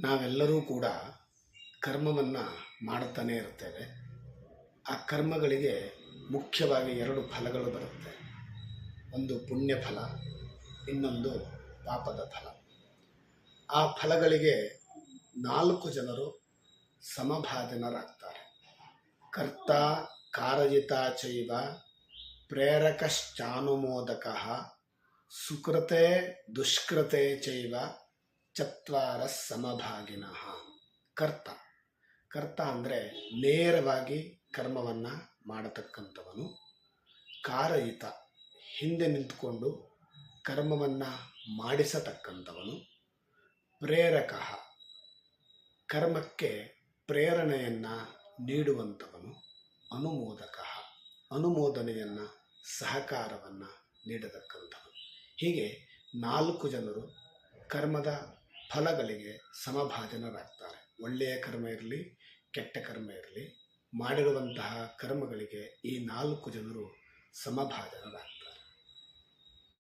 ನಾವೆಲ್ಲರೂ ಕೂಡ ಕರ್ಮವನ್ನು ಮಾಡುತ್ತಾನೆ ಇರ್ತೇವೆ ಆ ಕರ್ಮಗಳಿಗೆ ಮುಖ್ಯವಾಗಿ ಎರಡು ಫಲಗಳು ಬರುತ್ತೆ. ಒಂದು ಪುಣ್ಯ ಫಲ ಇನ್ನೊಂದು ಪಾಪದ ಫಲ. ಆ ಫಲಗಳಿಗೆ ನಾಲ್ಕು ಜನರು ಸಮಭಾಜನರಾಗ್ತಾರೆ. ಕರ್ತ ಕಾರಜಿತ ಚೈವ ಪ್ರೇರಕಶ್ಚಾನುಮೋದಕ ಸುಕೃತೆ ದುಷ್ಕೃತೆ ಚೈವ ಚತ್ವಾರ ಸಮಭಾಗಿನಃ. ಕರ್ತ. ಕರ್ತ ಅಂದರೆ ನೇರವಾಗಿ ಕರ್ಮವನ್ನು ಮಾಡತಕ್ಕಂಥವನು. ಕಾರಯಿತ. ಹಿಂದೆ ನಿಂತುಕೊಂಡು ಕರ್ಮವನ್ನು ಮಾಡಿಸತಕ್ಕಂಥವನು. ಪ್ರೇರಕ. ಕರ್ಮಕ್ಕೆ ಪ್ರೇರಣೆಯನ್ನು ನೀಡುವಂಥವನು. ಅನುಮೋದಕ. ಅನುಮೋದನೆಯನ್ನು ಸಹಕಾರವನ್ನು ನೀಡತಕ್ಕಂಥವನು. ಹೀಗೆ ನಾಲ್ಕು ಜನರು ಕರ್ಮದ ಫಲಗಳಿಗೆ ಸಮಭಾಜನರಾಗ್ತಾರೆ. ಒಳ್ಳೆಯ ಕರ್ಮ ಇರಲಿ ಕೆಟ್ಟ ಕರ್ಮ ಇರಲಿ ಮಾಡಿರುವಂತಹ ಕರ್ಮಗಳಿಗೆ ಈ ನಾಲ್ಕು ಜನರು ಸಮಭಾಜನರಾಗ್ತಾರೆ.